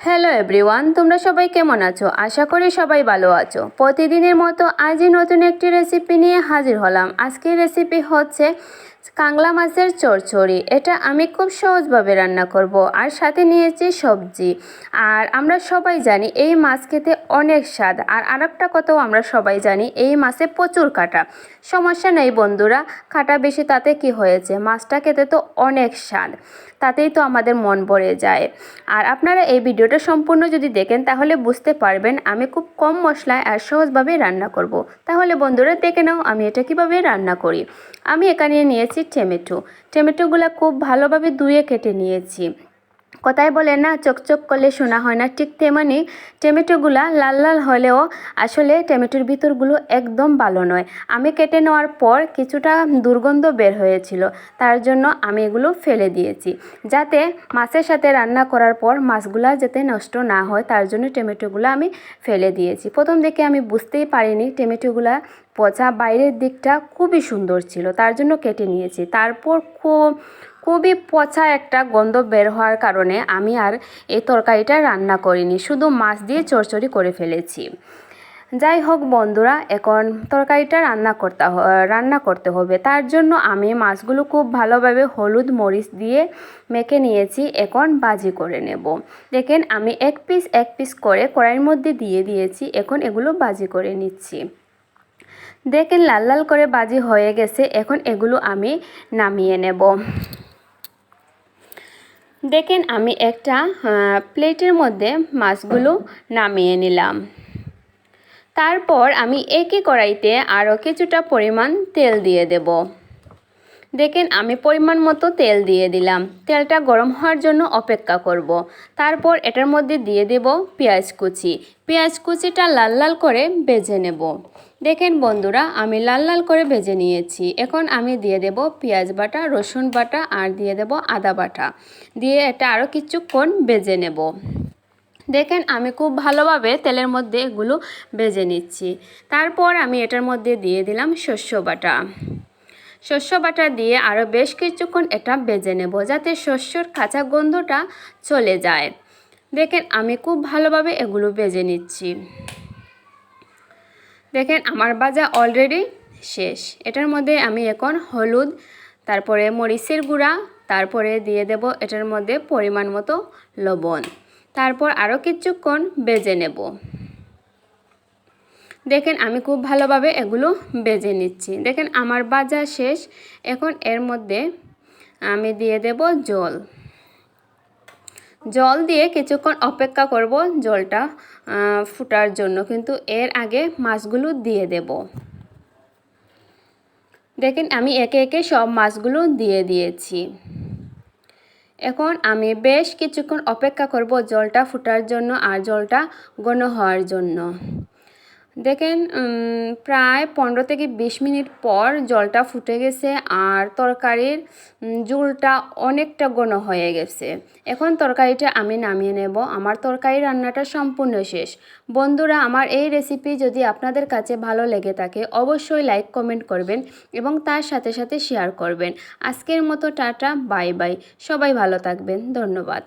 Hello everyone তোমরা সবাই কেমন আছো? আশা করি সবাই ভালো আছো। প্রতিদিনের মতো আজই নতুন একটি রেসিপি নিয়ে হাজির হলাম। আজকের রেসিপি হচ্ছে কাংলা মাছের চড়চড়ি এটা আমি খুব সহজভাবে রান্না করব। আর সাথে নিয়েছি সবজি। আর আমরা সবাই জানি এই মাছ খেতে অনেক স্বাদ। আর আরেকটা কথাও আমরা সবাই জানি, এই মাছে প্রচুর কাটা। সমস্যা নেই বন্ধুরা, কাটা বেশি তাতে কি হয়েছে? মাছটা খেতে তো অনেক স্বাদ, তাতেই তো আমাদের মন ভরে যায়। আর আপনারা এই ভিডিওটা সম্পূর্ণ যদি দেখেন, তাহলে বুঝতে পারবেন আমি খুব কম মশলায় আর সহজভাবে রান্না করব। তাহলে বন্ধুরা দেখে নাও আমি এটা কীভাবে রান্না করি। আমি এখানে নিয়েছি টমেটো। টমেটোগুলো খুব ভালোভাবে ধুয়ে কেটে নিয়েছি। কথায় বলে না, চকচক করলে শোনা হয় না। ঠিক তেমনি টমেটোগুলা লাল লাল হলেও আসলে টমেটোর ভিতরগুলো একদম ভালো নয়। আমি কেটে নেওয়ার পর কিছুটা দুর্গন্ধ বের হয়েছিল, তার জন্য আমি এগুলো ফেলে দিয়েছি। যাতে মাছের সাথে রান্না করার পর মাছগুলা যাতে নষ্ট না হয়, তার জন্য টমেটোগুলো আমি ফেলে দিয়েছি। প্রথম দিকে আমি বুঝতেই পারিনি টমেটোগুলা পচা বাইরের দিকটা খুবই সুন্দর ছিল, তার জন্য কেটে নিয়েছি। তারপর খুব খুবই পচা একটা গন্ধ বের হওয়ার কারণে আমি আর এই তরকারিটা রান্না করিনি, শুধু মাছ দিয়ে চড়চড়ি করে ফেলেছি। যাই হোক বন্ধুরা, এখন তরকারিটা রান্না করতে রান্না করতে হবে। তার জন্য আমি মাছগুলো খুব ভালোভাবে হলুদ মরিচ দিয়ে মেখে নিয়েছি, এখন বাজি করে নেব। দেখেন আমি এক পিস এক পিস করে কড়াইয়ের মধ্যে দিয়ে দিয়েছি, এখন এগুলো বাজি করে নিচ্ছি। দেখেন লাল লাল করে বাজি হয়ে গেছে, এখন এগুলো আমি নামিয়ে নেব। দেখেন আমি একটা প্লেটের মধ্যে মাছগুলো নামিয়ে নিলাম। তারপর আমি একই কড়াইতে আরও কিছুটা পরিমাণ তেল দিয়ে দেব। দেখেন, আমি পরিমাণ মতো তেল দিয়ে দিলাম। তেলটা গরম হওয়ার জন্য অপেক্ষা করব। তারপর এটার মধ্যে দিয়ে দেব পেঁয়াজ কুচি। পেঁয়াজ কুচিটা লাল লাল করে বেজে নেব। দেখেন বন্ধুরা, আমি লাল লাল করে ভেজে নিয়েছি। এখন আমি দিয়ে দেব পেঁয়াজ বাটা, রসুন বাটা আর দিয়ে দেব আদা বাটা। দিয়ে এটা আরও কিছুক্ষণ বেজে নেব। দেখেন, আমি খুব ভালোভাবে তেলের মধ্যে এগুলো বেজে নিচ্ছি। তারপর আমি এটার মধ্যে দিয়ে দিলাম শস্য বাটা। শস্য বাটা দিয়ে আরও বেশ কিছুক্ষণ এটা বেজে নেব যাতে শস্যর কাঁচা গন্ধটা চলে যায়। দেখেন, আমি খুব ভালোভাবে এগুলো বেজে নিচ্ছি। দেখেন, আমার বাজা অলরেডি শেষ। এটার মধ্যে আমি এখন হলুদ, তারপরে মরিচের গুঁড়া, তারপরে দিয়ে দেব এটার মধ্যে পরিমাণ মতো লবণ। তারপর আরও কিছুক্ষণ বেজে নেব। দেখেন আমি খুব ভালোভাবে এগুলো বেজে নিচ্ছি। দেখেন আমার বাজা শেষ। এখন এর মধ্যে আমি দিয়ে দেব জল। জল দিয়ে কিছুক্ষণ অপেক্ষা করব জলটা ফুটার জন্য। কিন্তু এর আগে মাছগুলো দিয়ে দেব। দেখেন আমি একে একে সব মাছগুলো দিয়ে দিয়েছি। এখন আমি বেশ কিছুক্ষণ অপেক্ষা করব জলটা ফুটার জন্য আর জলটা ঘন হওয়ার জন্য। দেখেন প্রায় পনেরো থেকে বিশ মিনিট পর জলটা ফুটে গেছে আর তরকারির জুলটা অনেকটা ঘন হয়ে গেছে। এখন তরকারিটা আমি নামিয়ে নেব। আমার তরকারি রান্নাটা সম্পূর্ণ শেষ। বন্ধুরা, আমার এই রেসিপি যদি আপনাদের কাছে ভালো লেগে থাকে, অবশ্যই লাইক কমেন্ট করবেন এবং তার সাথে সাথে শেয়ার করবেন। আজকের মতো টাটা বাই বাই সবাই ভালো থাকবেন। ধন্যবাদ।